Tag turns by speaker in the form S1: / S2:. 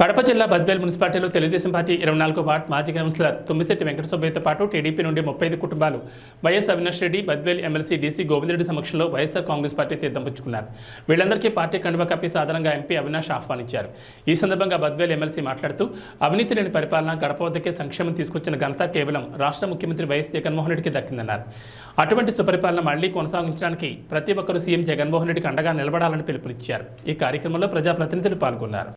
S1: కడప జిల్లా బద్వేల్ మున్సిపాలిటీలో తెలుగుదేశం పార్టీ ఇరవై నాలుగో వార్డ్ మాజీ కౌన్సిలర్ తుమ్మిశెట్టి వెంకటసుబ్బయ్యతో పాటు టీడీపీ నుండి ముప్పై ఐదు కుటుంబాలు YS Avinash Reddy Badvel MLC DC Govindareddy సమక్షంలో వైఎస్ఆర్ కాంగ్రెస్ పార్టీ తీర్థం పుచ్చుకున్నారు. వీళ్ళందరికీ పార్టీ కండువ కప్పి సాధారణంగా ఎంపీ అవినాష్ ఆహ్వానించారు. ఈ సందర్భంగా బద్వేల్ ఎమ్మెల్సీ మాట్లాడుతూ అవినీతి లేని పరిపాలన గడప వద్దకే సంక్షేమం తీసుకొచ్చిన ఘనత కేవలం రాష్ట్ర ముఖ్యమంత్రి వైఎస్ జగన్మోహన్ రెడ్డికి దక్కిందన్నారు. అటువంటి సుపరిపాలన మళ్ళీ కొనసాగించడానికి ప్రతి ఒక్కరూ సీఎం జగన్మోహన్ రెడ్డికి అండగా నిలబడాలని పిలుపునిచ్చారు. ఈ కార్యక్రమంలో ప్రజాప్రతినిధులు పాల్గొన్నారు.